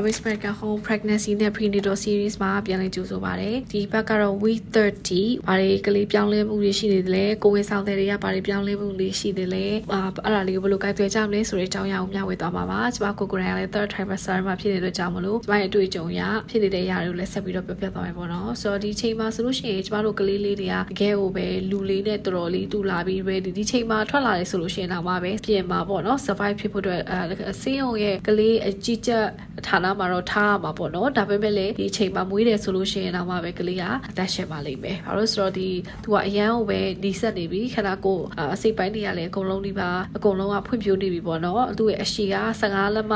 Promise Medical Home Pregnancy နဲ့ Prenatal Series မှာပြန်လည်ကြိုဆိုပါရစေဒီဘက်ကတော့ week 30ဘာတွေကလေးပြောင်းလဲမှုတွေရှိနေတယ်လဲကိုဝင်ဆောင်တဲ့တွေကဘာတွေပြောင်းလဲမှုတွေရှိတယ်လဲအာအဲ့ဒါလေးကိုဘယ်လိုကိုက်သွယ်ကြမလဲဆိုတဲ့အကြောင်းအရာကိုမျှဝေသွားပါပါကျွန်မကိုကိုရိုင်းကလည်း third trimester မှာဖြစ်နေတဲ့ကြောင့်မလို့ကျွန်မရဲ့အတွေ့အကြုံအရဖြစ်နေတဲ့အရာတွေကိုလည်းဆက်ပြီးတော့ပြောပြသွားမယ်ပေါ့နော်ဆိုတော့ဒီချိန်မှာဆိုလို့ရှိရင်ကျွန်မတို့ကလေးလေးတွေကတကယ်ကိုပဲလူလေးနဲ့တော်တော်လေးတူလာပြီးပဲဒီချိန်မှာထွက်လာတယ်ဆိုလို့ရှိရင်တော့မှပဲပြင်မှာပေါ့နော် survive ဖြစ်ဖို့အတွက်အဲဆေးရုံရဲ့ကလေးအကြီးကျက်ဌာနမှာတော့ထားရမှာပေါ့နော်ဒါပေမဲ့လည်းဒီချိန်မှာမွေးတယ်ဆိုလို့ရှိရင်တော့မှပဲကလေးကအသက်ရှင်ပါလိမ့်မယ်ဘာလို့ဆိုတော့ဒီသူကအရန်ကိုပဲဒီဆက်နေပြီခဏကိုအစိတ်ပိုင်းတွေကလည်းအကုန်လုံးဒီပါအကုန်လုံးကဖွံ့ဖြိုးနေပြီပေါ့နော်သူ့ရဲ့အရှိက15လက်မ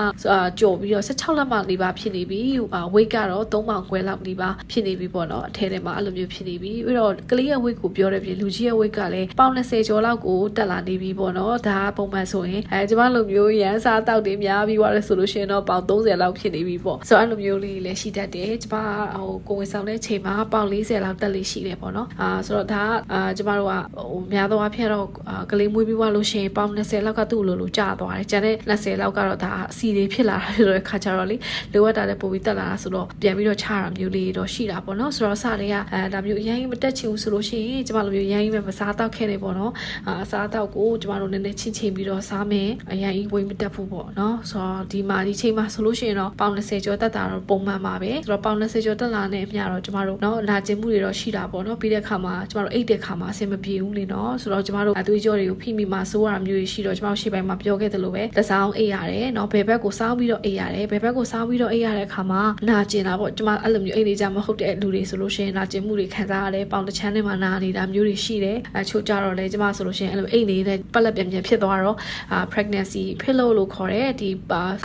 ကြော်ပြီးတော့16လက်မနေပါဖြစ်နေပြီဝိတ်ကတော့3ပေါင်ခွဲလောက်နေပါဖြစ်နေပြီပေါ့နော်အထဲထဲမှာအဲ့လိုမျိုးဖြစ်နေပြီပြီးတော့ကလေးရဲ့ဝိတ်ကိုပြောတဲ့ပြင်လူကြီးရဲ့ဝိတ်ကလည်းပေါင်20ကျော်လောက်ကိုတက်လာနေပြီပေါ့နော်ဒါကပုံမှန်ဆိုရင်အဲကျမလိုမျိုးရန်စားတောက်တွေများပြီးသွားတယ်ဆိုလို့ရှိရင်တော့ပေါင်30လောက်ဖြစ်နေပြီပေါ့ဆိုတော့အဲ့လိုမျိုးလေးလည်းရှိတတ်တယ်ကျမဟိုကိုဝင်ဆောင်တဲ့ချိန်မှာပေါင်40လောက်တက်လေးရှိတယ်ပေါ့နော်အာဆိုတော့ဒါကအာကျမတို့ကဟိုများသောအားဖြင့်တော့ကလေးမွေးပြီးသွားလို့ရှိရင်ပေါင်20လောက်ကသူ့လိုလိုကျသွားတယ်ကျန်တဲ့20လောက်ကတော့ဒါအစီတွေဖြစ်လာတာဆိုတော့ခါကြတော့လေလိုအပ်တာလည်းပိုပြီးတက်လာတာဆိုတော့ပြန်ပြီးတော့ချတာမျိုးလေးတော့ရှိတာပေါ့နော်ဆိုတော့စတွေကအဲဒါမျိုးအရင်မတက်ချင်ဘူးဆိုလို့ရှိရင်ကျမလိုမျိုးအရင်ပဲမစားတော့ခဲ့နေပေါ့နော်အာအစားတော့ကိုကျမတို့နည်းနည်းချင်းချင်းပြီးတော့စားမယ်အရင်ဝိမတက်ဖို့ပေါ့နော်ဆိုတော့ဒီမှာဒီချိန်မှာဆိုလို့ရှိရင်တော့ပေါင်20ကျော်တက်တာတော့ပုံမှန်ပါပဲဆိုတော့ပေါင်20ကျော်တက်လာတဲ့အမျှတော့ကျမတို့နော်နာကျင်မှုတွေတော့ရှိတာပေါ့နော်ပြီးတဲ့ခါမှာကျမတို့အိတ်တဲ့ခါမှာအဆင်မပြေဘူးလေနော်ဆိုတော့ကျမတို့အသွေးကြောတွေကိုဖိမိမှာစိုးရတာမျိုးတွေရှိတော့ကျမတို့ရှေ့ပိုင်းမှာပြောခဲ့သလိုပဲတစားအောင်အိတ်ရတယ်နော်ဘယ်ဘက်ကိုစောင်းပြီးတော့အိတ်ရတယ်ဘယ်ဘက်ကိုစောင်းပြီးတော့အိတ်ရတဲ့ခါမှာနာကျင်တာပေါ့ကျမအဲ့လိုမျိုးအိတ်နေကြမဟုတ်တဲ့လူတွေဆိုလို့ရှိရင်နာကျင်မှုတွေခံစားရတယ်ပေါင်တစ်ချမ်းထဲမှာနာနေတာမျိုးတွေရှိတယ်အချို့ကြတော့လေကျမဆိုလို့ရှိရင်အဲ့လိုအိတ်နေတဲ့ပက်လက်ပြန်ပြန်ဖြစ်သွားတော့အာ pregnancy ဖြစ်လို့လို့ခေါ်တဲ့ဒီ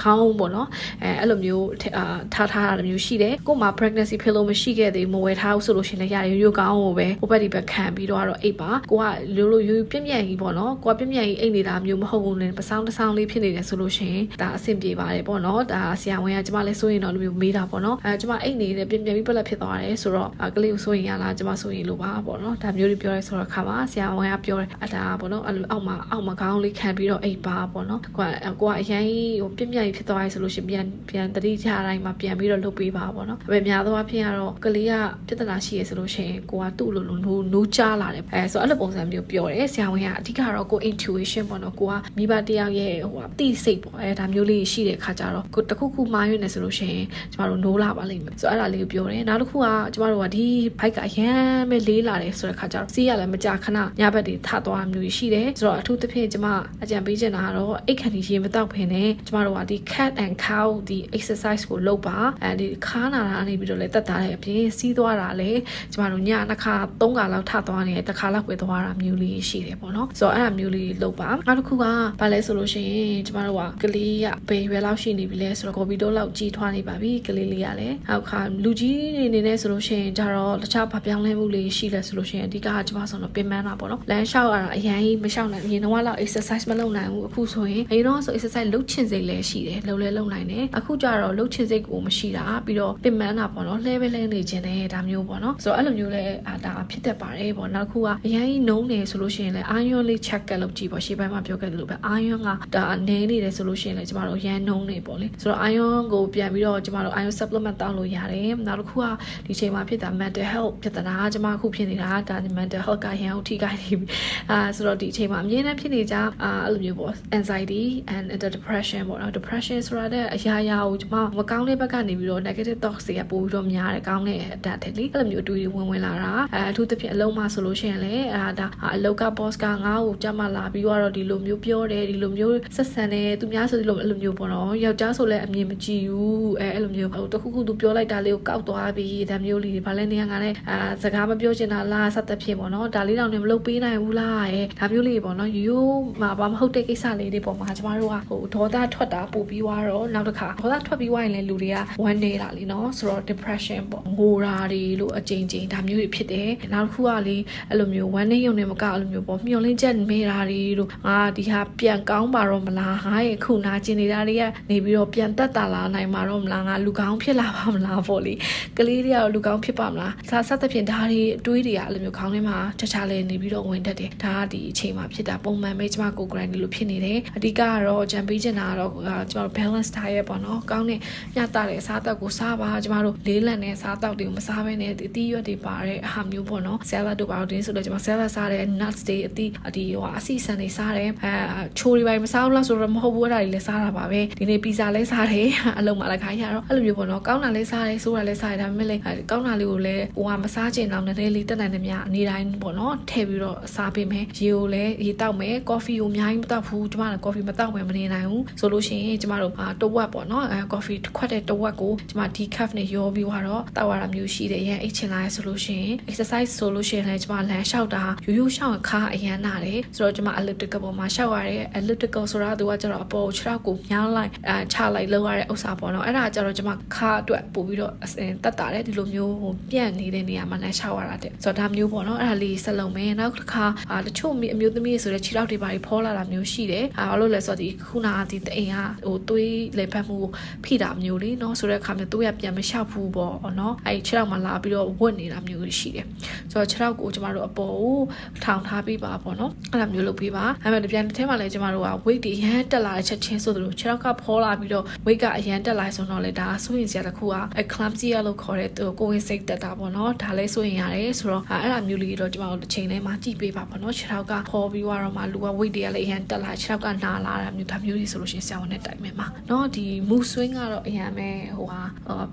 ခေါင်းပေါ့နော်အဲအဲ့လိုမျိုးအာထားထားတာမျိုးရှိတယ်ကို့မှာ pregnancy ဖြစ်လို့မရှိခဲ့သေးမဝယ်ထားဘူးဆိုလို့ရှိရင်လည်းရတယ်ရိုးရိုးကောင်းကိုပဲဟိုဘက်ဒီဘက်ခံပြီးတော့အိတ်ပါကိုကလိုလိုရိုးရိုးပြည့်ပြည့်ကြီးပေါ့နော်ကိုကပြည့်ပြည့်ကြီးအိတ်နေတာမျိုးမဟုတ်ဘူးလေပစောင်းတစ်ဆောင်လေးဖြစ်နေတယ်ဆိုလို့ရှိရင်ဒါအဆင်ပြေပါတယ်ပေါ့နော်ဒါဆရာဝန်ကကျမလည်းစိုးရင်တော့လိုမျိုးမေးတာပေါ့နော်အဲကျမအိတ်နေတဲ့ပြည့်ပြည့်ပြီးပက်လက်ဖြစ်သွားတယ်ဆိုတော့ကလေးကိုစိုးရင်ရလားကျမစိုးရင်လို့ပါပေါ့နော်ဒါမျိုးတွေပြောရဲဆိုတော့ခါမှာဆရာဝန်ကပြောတယ်အတာပေါ့နော်အဲ့လိုအောက်မှာအောက်မှာခေါင်းလေးခံပြီးတော့အိတ်ပါပေါ့နော်ကိုကကိုကအရင်ဟိုပြည့်ပြည့်ကြီးဖြစ်သွားရဲဆိုလို့ရှိရင်ပြန်ပြန်တတိချတိုင်းမှာပြန်ပြီးတော့လုပ်ပေးပါပေါ့နော်အမေများသောအားဖြင့်ကတော့ကလေးကပြဿနာရှိရဆိုလို့ရှိရင်ကိုကသူ့လိုလိုနိုးနိုးချလာတယ်အဲဆိုအဲ့လိုပုံစံမျိုးပြောတယ်ဆရာဝန်ကအဓိကတော့ကို intuition ပေါ့နော်ကိုကမိဘတယောက်ရဲ့ဟိုအသိစိတ်ပေါ့အဲဒါမျိုးလေးရှိတဲ့ခါကျတော့ကိုတခုခုမှားရွေးနေဆိုလို့ရှိရင်ကျမတို့နိုးလာပါလိမ့်မယ်ဆိုအဲ့ဒါလေးကိုပြောတယ်နောက်တစ်ခုကကျမတို့ကဒီဘိုက်ကအရန်ပဲလေးလာတယ်ဆိုတဲ့ခါကျတော့စီးရလည်းမကြခဏညဘက်တွေထသွားမျိုးရှိတယ်ဆိုတော့အထူးသဖြင့်ကျမအကြံပေးချင်တာကတော့အိတ်ခန့်ဒီရေမတောက်ဖ ೇನೆ ကျမတို့ကဒီ cat and cow ဒီ exercise ကိုလုပ်ပါအဲဒီခါနာတာနေပြီးတော့လည်းတက်တာတဲ့အပြင်စီးသွားတာလည်းကျမတို့ညနှစ်ခါသုံးခါလောက်ထသွားနေတယ်တစ်ခါလောက်ပဲသွားတာမျိုးလေးရှိတယ်ပေါ့နော်ဆိုတော့အဲ့ဒါမျိုးလေးလုပ်ပါနောက်တစ်ခုကဘာလဲဆိုလို့ရှိရင်ကျမတို့ကကလေးကဘယ်ရွယ်လောက်ရှိနေပြီလဲဆိုတော့ကော်ပီတိုးလောက်ကြီးထွားနေပါပြီကလေးလေးကလည်းအောက်ခါလူကြီးနေနေနဲ့ဆိုလို့ရှိရင်ကြတော့တခြားဘာပြောင်းလဲမှုလေးရှိလဲဆိုလို့ရှိရင်အဓိကကကျမဆိုတော့ပင်ပန်းတာပေါ့နော်လမ်းလျှောက်ရတာအရင်မလျှောက်နိုင်အရင်တော့လောက် exercise မလုပ်နိုင်ဘူးအခုဆိုရင်အရင်တော့ဆို exercise လုပ်ချင်စိတ်လည်းရှိတယ်လုပ်လဲလုပ်နိုင်တယ်အခုကျတော့လုပ်ချင်စိတ်ကိုမရှိတာပြီးတော့ပင်ပန်းတာပေါ့နော်လှဲပဲလှဲနေခြင်းတယ်ဒါမျိုးပေါ့နော်ဆိုတော့အဲ့လိုမျိုးလဲအာဒါဖြစ်တတ်ပါတယ်ပေါ့နောက်တစ်ခုကအရင်နုံးနေဆိုလို့ရှိရင်လည်းအာယွန်းလေး check ကလုပ်ကြည့်ပေါ့ရှေ့ပိုင်းမှာပြောခဲ့သလိုပဲအာယွန်းကဒါနည်းနေတယ်ဆိုလို့ရှိရင်လည်းကျမတို့ရန်နုံးနေပေါ့လေဆိုတော့အာယွန်းကိုပြန်ပြီးတော့ကျမတို့အာယွန်း supplement တောင်းလို့ရတယ်နောက်တစ်ခုကဒီချိန်မှာဖြစ်တာ mental health ပြဿနာကျမအခုဖြစ်နေတာဒါ mental health ကရန်ကိုထိခိုက်နေပြီအာဆိုတော့ဒီအချိန်မှာအမြဲတမ်းဖြစ်နေကြအာအဲ့လိုမျိုးပေါ့ anxiety and the depression ပေါ့နော် depression ဆိုတာတဲ့အရာရာကိုကျမမကောင်းတဲ့ဘက်ကနေပြီးတော့ negative thoughts တွေကပို့ပြီးတော့များတယ်ကောင်းတဲ့အတတ်တယ်လေအဲ့လိုမျိုးအတူတူဝင်ဝင်လာတာအဲအထူးသဖြင့်အလုံးမဆိုလို့ရှိရင်လည်းအဲဒါအလောက်က boss ကငါ့ကိုကြမှာလာပြီးတော့ဒီလိုမျိုးပြောတယ်ဒီလိုမျိုးဆက်ဆံတယ်သူများဆိုဒီလိုအဲ့လိုမျိုးပေါ့နော်ယောက်ျားဆိုလည်းအမြင်မကြည့်ဘူးအဲအဲ့လိုမျိုးဟိုတခုခုသူပြောလိုက်တာလေးကိုကောက်သွားပြီးဒါမျိုးလေးဘာလဲနေရငါလည်းအာစကားမပြောချင်တာလားဆက်သက်ဖြစ်ပေါ့နော်ဒါလေးတောင်နေမလုပ်ပေးနိုင်ဘူးလားအဲဒါမျိုးလေးပေါ့နော်ရိုးမှာဘာမဟုတ်တဲ့ကိစ္စလေးတွေပေါ့မှာကျမတို့ကဟိုဒေါသထွက်တာပို့ပြီးသွားတော့နောက်တစ်ခါဒေါသထွက်ပြီးသွားရင်လည်းလူတွေကဝမ်းနေတာလीနော်ဆိုတော့ depression ပေါ့ငိုတာတွေလို့အကြိမ်ကြိမ်ဒါမျိုးတွေဖြစ်တယ်နောက်တစ်ခုကလေအဲ့လိုမျိုးဝမ်းနေရုံနဲ့မကအဲ့လိုမျိုးပေါ့မျောလင်းချက်မေးတာတွေလို့ငါဒီဟာပြန်ကောင်းပါတော့မလားငါရဲ့ခုနာကျင်နေတာတွေကနေပြီးတော့ပြန်တက်တာလာနိုင်မှာတော့မလားငါလူကောင်းဖြစ်လာပါမလားပေါ့လေကလေးတွေကတော့လူကောင်းဖြစ်ပါမလားဒါစသဖြင့်ဒါတွေအတွေးတွေကအဲ့လိုမျိုးခေါင်းထဲမှာတခြားလဲနေပြီးတော့ဝင်တတ်တယ်ဒါကဒီအချိန်မှာဖြစ်တာပုံမှန်ပဲကျမကို grind လို့ဖြစ်နေတယ်အဓိကကတော့ကြံပေးချင်တာကတော့ကျမတို့ balance diet ပေါ့နော်ကောင်းနဲ့ညတာတဲ့အစားအသောက်ကိုစားပါကျမတို့လေးလံတဲ့အစားအသောက်တွေကိုမစားဘဲနဲ့ဒီအသီးရွက်တွေပါတဲ့အဟာမျိုးပေါ့နော် salad တို့ပါတော့တင်းဆိုတော့ကျမ salad စားတယ် nuts တွေအသီးဒီဟိုအစီဆန်တွေစားတယ်အဲချိုးတွေပိုင်းမစားဘူးလားဆိုတော့မဟုတ်ဘူးအဲ့ဒါတွေလည်းစားတာပါပဲဒီနေ့ pizza လည်းစားတယ်အလုံးမလည်းခိုင်းရတော့အဲ့လိုမျိုးပေါ့နော်ကောင်းတာလည်းစားတယ်ဆိုးတာလည်းစားတယ်ဒါပေမဲ့လည်းကောင်းတာလေးကိုလည်းဟိုကမစားချင်တော့နည်းနည်းလေးတက်နိုင်တယ်များအနေတိုင်းပေါ့နော်ထည့်ပြီးတော့စားပေးမယ်ရေကိုလည်းရေတောက်မယ် coffee ကိုအများကြီးမတောက်ဘူးကျမလည်း coffee မတောက်မယ်မနေနိုင်ဘူးဆိုလို့ရှိရင်ကျမတို့တဝက်ပေါ့နော်အဲ coffee ခွက်တဲ့တဝက်ကိုကျမ decaf နဲ့ရောပြီးတော့တောက်ရတာမျိုးရှိတယ်ရန်အိတ်ချင်လာရဆိုလို့ရှိရင် exercise ဆိုလို့ရှိရင်လည်းကျမလမ်းလျှောက်တာရိုးရိုးလျှောက်ရင်ခါအရန်နာတယ်ဆိုတော့ကျမ elliptical ပေါ်မှာလျှောက်ရတယ် elliptical ဆိုတာသူကကျတော့အပေါ်ခြေထောက်ကိုညှောင်းလိုက်အဲချလိုက်လောက်ရတဲ့ဥစ္စာပေါ့နော်အဲ့ဒါကျတော့ကျမခါအတွက်ပို့ပြီးတော့အစင်တက်တာတယ်ဒီလိုမျိုးဟိုပြန့်နေတဲ့နေရာမှာလမ်းလျှောက်ရတာတဲ့ဆိုတော့ဒါမျိုးပေါ့နော်အဲ့ဒါလေးဆက်လုံးမယ်နောက်တစ်ခါအာတချို့အမျိုးသမီးတွေဆိုတဲ့ခြေထောက်တွေပါဖောလာတာမျိုးရှိတယ်အာဘာလို့လဲဆိုတော့ဒီခုနကဒီတအိမ်ကဟိုသွေးလေဖက်မှုဖိတာမျိုးလေးနော်ဆိုတဲ့အခါမျိုးသွေးရပြန်မလျှောက်ဘူးပေါ့နော်အဲ့ခြေထောက်မှာလာပြီးတော့ဝတ်နေတာမျိုးရှိတယ်ဆိုတော့ခြေထောက်ကိုကျမတို့အပေါ်ကိုထောင်ထားပေးပါပေါ့နော်အဲ့ဒါမျိုးလုပ်ပေးပါအဲ့မဲ့ဒီပြန်တစ်ထဲမှာလည်းကျမတို့က weight တွေရမ်းတက်လာတဲ့ချက်ချင်းဆိုသလိုခြေထောက်ကဖောလာပြီးတော့ weight ကအရမ်းတက်လာဆိုတော့လေဒါဆိုရင်စရာတစ်ခုက eclampsia လို့ခေါ်တဲ့သူကိုဝင်စိတ်တက်တာပေါ့နော်ဒါလည်းဆိုရင်ရတယ်ဆိုတော့အဲ့ဒါမျိုးလေးတော့ကျမတို့တစ်ချိန်ထဲမှာကြည့်ပေးပါပေါ့နော်ခြေထောက်ကဖောပြီးတော့မှလူက weight တွေကလည်းအရမ်းတက်လာခြေထောက်ကနာလာတာမျိုးဒါမျိုးတွေဆိုလို့ရှိရင်ဆရာဝန်နဲ့တိုင်မယ်မှာနော်ဒီ mood swing ကတော့အရန်ပဲဟိုဟာ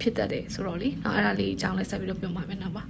ဖြစ်တတ်တယ်ဆိုတော့လေနော်အဲ့ဒါလေးအကြောင်းလေးဆက်ပြီးတော့ပြောပါမယ်နော်ပါ